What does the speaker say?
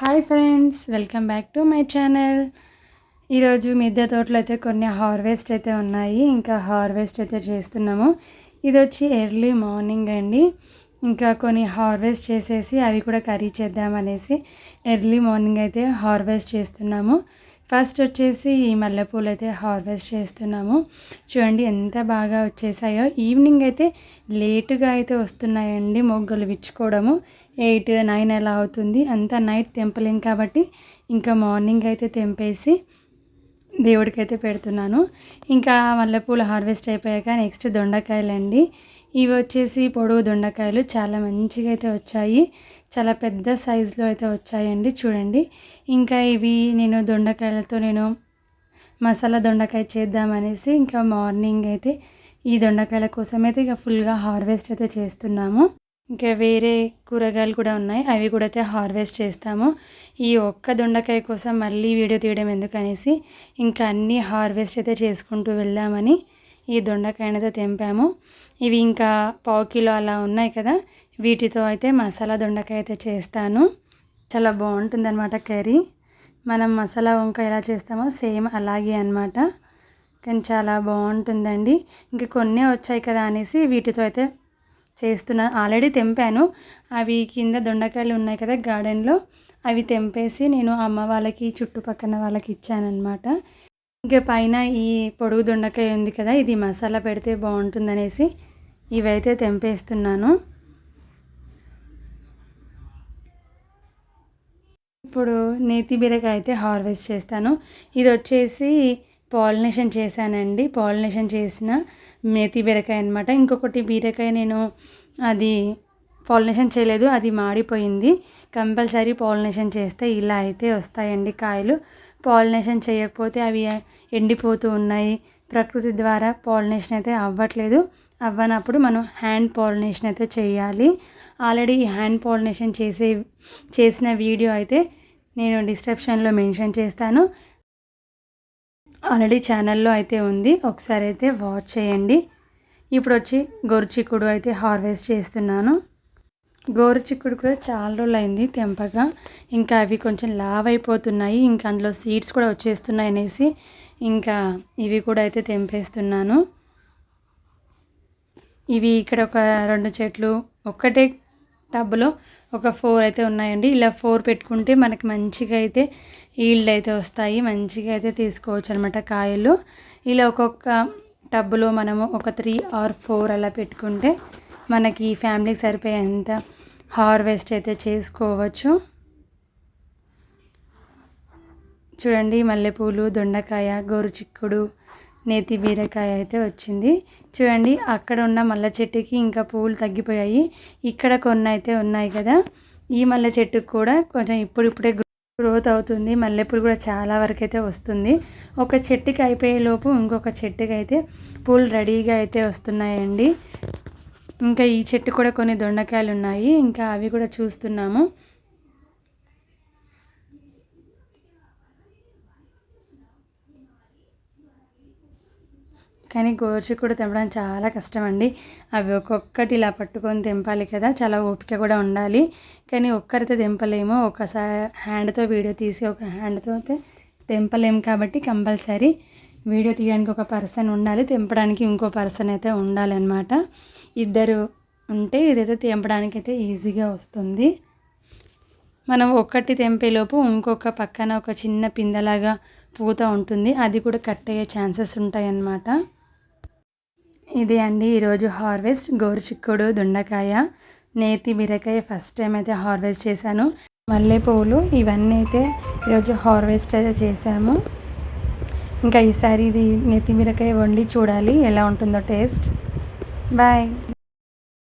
Hi friends welcome back to my channel ఈరోజు మిద్దె తోటలో అయితే కొన్ని హార్వెస్ట్ అయితే ఉన్నాయి. ఇంకా హార్వెస్ట్ అయితే చేస్తున్నాము. ఇది వచ్చి ఎర్లీ మార్నింగ్ అండి. ఇంకా కొన్ని హార్వెస్ట్ చేసేసి అవి కూడా కర్రీ చేద్దామనేసి ఎర్లీ మార్నింగ్ అయితే హార్వెస్ట్ చేస్తున్నాము. ఫస్ట్ వచ్చేసి ఈ మల్లెపూలు అయితే హార్వెస్ట్ చేస్తున్నాము. చూడండి ఎంత బాగా వచ్చేసాయో. ఈవినింగ్ అయితే లేటుగా అయితే వస్తున్నాయండి మొగ్గలు విచ్చుకోవడము. ఎయిట్ నైన్ అలా అవుతుంది. అంతా నైట్ తెంపలేం కాబట్టి ఇంకా మార్నింగ్ అయితే తెంపేసి దేవుడికైతే పెడుతున్నాను. ఇంకా మల్లెపూలు హార్వెస్ట్ అయిపోయాక నెక్స్ట్ దొండకాయలండి. ఇవి వచ్చేసి పొడుగు దొండకాయలు. చాలా మంచిగా అయితే వచ్చాయి. చాలా పెద్ద సైజులో అయితే వచ్చాయండి. చూడండి. ఇంకా ఇవి నేను దొండకాయలతో నేను మసాలా దొండకాయ చేద్దామనేసి ఇంకా మార్నింగ్ అయితే ఈ దొండకాయల కోసం అయితే ఇక ఫుల్గా హార్వెస్ట్ అయితే చేస్తున్నాము. ఇంకా వేరే కూరగాయలు కూడా ఉన్నాయి. అవి కూడా అయితే హార్వెస్ట్ చేస్తాము. ఈ ఒక్క దొండకాయ కోసం మళ్ళీ వీడియో తీయడం ఎందుకనేసి ఇంకా అన్నీ హార్వెస్ట్ అయితే చేసుకుంటూ వెళ్ళామని ఈ దొండకాయనైతే తెంపాము. ఇవి ఇంకా పావు కిలో అలా ఉన్నాయి కదా. వీటితో అయితే మసాలా దొండకాయ అయితే చేస్తాను. చాలా బాగుంటుంది అనమాట కర్రీ. మనం మసాలా వంకాయ ఎలా చేస్తామో సేమ్ అలాగే అనమాట కానీ చాలా బాగుంటుందండి. ఇంక కొన్ని వచ్చాయి కదా అనేసి వీటితో అయితే చేస్తున్నా ఆల్రెడీ తెంపాను. అవి కింద దొండకాయలు ఉన్నాయి కదా గార్డెన్లో అవి తెంపేసి నేను అమ్మ వాళ్ళకి చుట్టుపక్కల వాళ్ళకి ఇచ్చానమాట ఇంకా పైన ఈ పొడుగు దొండకాయ ఉంది కదా ఇది మసాలా పెడితే బాగుంటుందనేసి ఇవైతే తెంపేస్తున్నాను. ఇప్పుడు నేతి బీరకాయ అయితే హార్వెస్ట్ చేస్తాను. ఇది వచ్చేసి పాలినేషన్ చేశానండి. పాలినేషన్ చేసిన నేతి బీరకాయ అనమాట ఇంకొకటి బీరకాయ నేను అది పాలినేషన్ చేయలేదు అది మాడిపోయింది. కంపల్సరీ పాలినేషన్ చేస్తే ఇలా అయితే వస్తాయండి కాయలు. పాలినేషన్ చేయకపోతే అవి ఎండిపోతూ ఉన్నాయి. ప్రకృతి ద్వారా పాలినేషన్ అయితే అవ్వట్లేదు. అవ్వనప్పుడు మనం హ్యాండ్ పాలినేషన్ అయితే చేయాలి. ఆల్రెడీ హ్యాండ్ పాలినేషన్ చేసే చేసిన వీడియో అయితే నేను డిస్క్రిప్షన్లో మెన్షన్ చేస్తాను. ఆల్రెడీ ఛానల్లో అయితే ఉంది. ఒకసారి అయితే వాచ్ చేయండి. ఇప్పుడు వచ్చి గోరుచిక్కుడు అయితే హార్వెస్ట్ చేస్తున్నాను. గోరు చిక్కుడు కూడా చాలా రోజులు అయింది తెంపగా. ఇంకా అవి కొంచెం లావ్ అయిపోతున్నాయి ఇంకా అందులో సీడ్స్ కూడా వచ్చేస్తున్నాయి అనేసి ఇంకా ఇవి కూడా అయితే తెంపేస్తున్నాను. ఇవి ఇక్కడ ఒక రెండు చెట్లు ఒక్కటే టబ్లో ఒక ఫోర్ అయితే ఉన్నాయండి. ఇలా ఫోర్ పెట్టుకుంటే మనకి మంచిగా అయితే ఈల్డ్ అయితే వస్తాయి. మంచిగా అయితే తీసుకోవచ్చు అనమాట కాయలు. ఇలా ఒక్కొక్క టబ్బులో మనము ఒక త్రీ ఆర్ ఫోర్ అలా పెట్టుకుంటే మనకి ఫ్యామిలీకి సరిపోయేంత హార్వెస్ట్ అయితే చేసుకోవచ్చు. చూడండి మల్లెపూలు దొండకాయ గోరుచిక్కుడు నేతి బీరకాయ అయితే వచ్చింది. చూడండి అక్కడ ఉన్న మల్లె చెట్టుకి ఇంకా పువ్వులు తగ్గిపోయాయి. ఇక్కడ కొన్ని అయితే ఉన్నాయి కదా. ఈ మల్లె చెట్టుకు కూడా కొంచెం ఇప్పుడిప్పుడే గ్రోత్ అవుతుంది. మల్లెపూలు కూడా చాలా వరకు అయితే వస్తుంది. ఒక చెట్టుకి అయిపోయే లోపు ఇంకొక చెట్టుకి అయితే పూలు రెడీగా అయితే వస్తున్నాయండి. ఇంకా ఈ చెట్టు కూడా కొన్ని దొండకాయలు ఉన్నాయి ఇంకా అవి కూడా చూస్తున్నాము. కానీ గోరుచిక్కుడు తెంపడం చాలా కష్టం అండి అవి ఒక్కొక్కటి ఇలా పట్టుకొని తెంపాలి కదా చాలా ఓపిక కూడా ఉండాలి. కానీ ఒక్కరితో తెంపలేము. ఒకసారి హ్యాండ్తో వీడియో తీసి ఒక హ్యాండ్తో అయితే తెంపలేము కాబట్టి కంపల్సరీ వీడియో తీయడానికి ఒక పర్సన్ ఉండాలి తెంపడానికి ఇంకో పర్సన్ అయితే ఉండాలన్నమాట. ఇద్దరు ఉంటే ఇదైతే తెంపడానికి అయితే ఈజీగా వస్తుంది. మనం ఒక్కటి తెంపేలోపు ఇంకొక పక్కన ఒక చిన్న పిందలాగా పూత ఉంటుంది అది కూడా కట్ అయ్యే ఛాన్సెస్ ఉంటాయి అన్నమాట ఇది అండి ఈరోజు హార్వెస్ట్ గోరుచిక్కుడు దొండకాయ నేతి బీరకాయ ఫస్ట్ టైం అయితే హార్వెస్ట్ చేశాను. మల్లెపూలు ఇవన్నీ అయితే ఈరోజు హార్వెస్ట్ అయితే చేసాము ఇంకా ఈసారి ఇది నెత్తిమిరకాయ వండి చూడాలి ఎలా ఉంటుందో టేస్ట్. బాయ్.